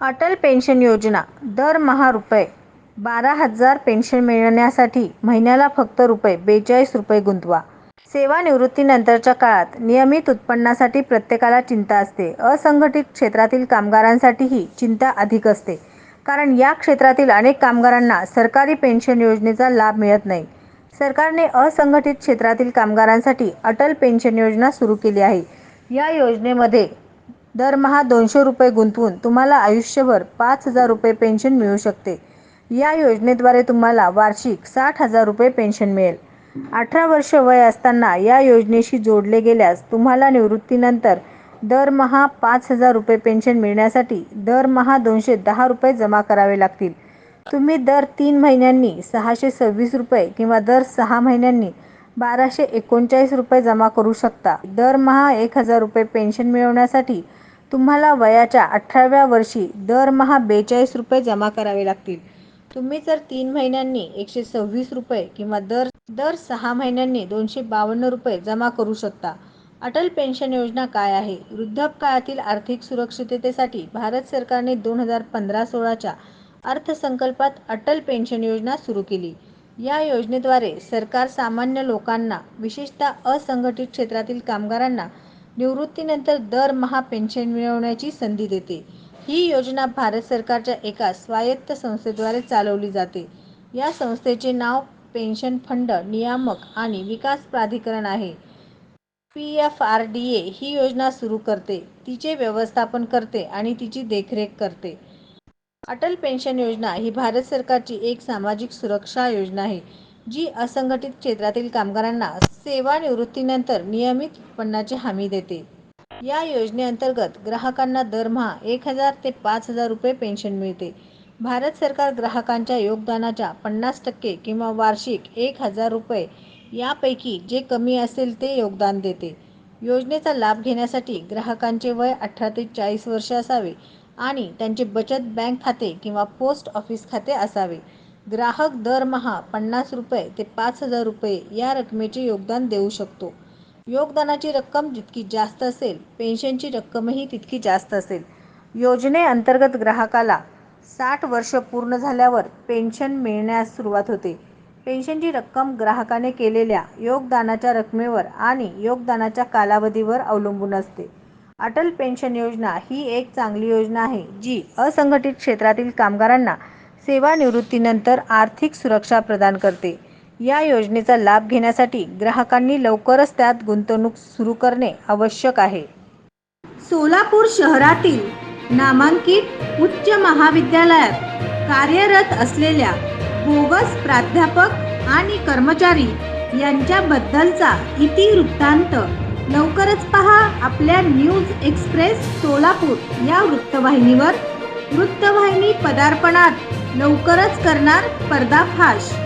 Atal pension योजना दरमहा रुपये बारा हजार पेन्शन मिळण्यासाठी महिन्याला फक्त रुपये बेचाळीस रुपये गुंतवा. सेवानिवृत्तीनंतरच्या काळात नियमित उत्पन्नासाठी प्रत्येकाला चिंता असते. असंघटित क्षेत्रातील कामगारांसाठीही चिंता अधिक असते. कारण या क्षेत्रातील अनेक कामगारांना सरकारी पेन्शन योजनेचा लाभ मिळत नाही. सरकारने असंघटित क्षेत्रातील कामगारांसाठी अटल पेन्शन योजना सुरू केली आहे. या योजनेमध्ये दरमहा दोनशे रुपये गुंतवून तुम्हाला आयुष्यभर पाच हजार रुपये पेन्शन मिळू शकते. या योजनेद्वारे तुम्हाला वार्षिक साठ हजार रुपये पेन्शन मिळेल. अठरा वर्ष वय असताना या योजनेशी जोडले गेल्यास तुम्हाला निवृत्तीनंतर दरमहा पाच हजार रुपये पेन्शन मिळण्यासाठी दरमहा दोनशे दहा रुपये जमा करावे लागतील. तुम्ही दर तीन महिन्यांनी सहाशे सव्वीस रुपये किंवा दर सहा महिन्यांनी बाराशे एकोणचाळीस रुपये जमा करू शकता. दरमहा एक हजार रुपये पेन्शन मिळवण्यासाठी तुम्हाला वयाच्या अठराव्या वर्षी दरमहा बेचाळीस रुपये जमा करावे लागतील. तुम्ही जर तीन महिन्यांनी एकशे सव्वीस रुपये किंवा दर दर सहा महिन्यांनी दोनशे बावन्न रुपये जमा करू शकता. अटल पेन्शन योजना काय आहे? वृद्धापकाळातील आर्थिक सुरक्षिततेसाठी भारत सरकारने दोन हजार पंधरा सोळाच्या अर्थसंकल्पात अटल पेन्शन योजना सुरू केली. या योजनेद्वारे सरकार सामान्य लोकांना विशेषतः असंघटित क्षेत्रातील कामगारांना निवृत्तीनंतर दरमहा पेन्शन मिळवण्याची संधी देते. ही योजना भारत सरकारच्या एका स्वायत्त संस्थेद्वारे चालवली जाते. या संस्थेचे नाव पेन्शन फंड नियामक आणि विकास प्राधिकरण आहे. P F R D A ही योजना सुरू करते तिचे व्यवस्थापन करते आणि तिची देखरेख करते. अटल पेन्शन योजना ही भारत सरकारची एक सामाजिक सुरक्षा योजना आहे. जी असंघटित क्षेत्रातील कामगारांना सेवानिवृत्तीनंतर नियमित उत्पन्नाची हमी देते. या योजनेअंतर्गत ग्राहकांना दरमहा एक हजार ते पाच हजार रुपये पेन्शन मिळते. भारत सरकार ग्राहकांच्या योगदानाच्या पन्नास टक्के किंवा वार्षिक एक हजार रुपये यापैकी जे कमी असेल ते योगदान देते. योजनेचा लाभ घेण्यासाठी ग्राहकांचे वय अठरा ते चाळीस वर्ष असावे आणि त्यांचे बचत बँक खाते किंवा पोस्ट ऑफिस खाते असावे. ग्राहक दरमहा पन्नास रुपये ते पाच हजार रुपये या रकमेचे योगदान देऊ शकतो. योगदानाची रक्कम जितकी जास्त असेल पेन्शनची रक्कमही तितकी जास्त असेल. योजनेअंतर्गत ग्राहकाला साठ वर्ष पूर्ण झाल्यावर पेन्शन मिळण्यास सुरुवात होते. पेन्शनची रक्कम ग्राहकाने केलेल्या योगदानाच्या रकमेवर आणि योगदानाच्या कालावधीवर अवलंबून असते. अटल पेन्शन योजना ही एक चांगली योजना आहे जी असंघटित क्षेत्रातील कामगारांना सेवानिवृत्तीनंतर आर्थिक सुरक्षा प्रदान करते. या योजनेचा लाभ घेण्यासाठी ग्राहकांनी लवकरच त्यात गुंतवणूक सुरू करणे आवश्यक आहे. सोलापूर शहरातील नामांकित उच्च महाविद्यालयात कार्यरत असलेल्या बोगस प्राध्यापक आणि कर्मचारी यांच्याबद्दलचा इतिवृत्तांत लवकरच पहा आपल्या न्यूज एक्सप्रेस सोलापूर या वृत्तवाहिनीवर. वृत्तवाहिनी पदार्पणात लवकरच करणार पर्दाफाश.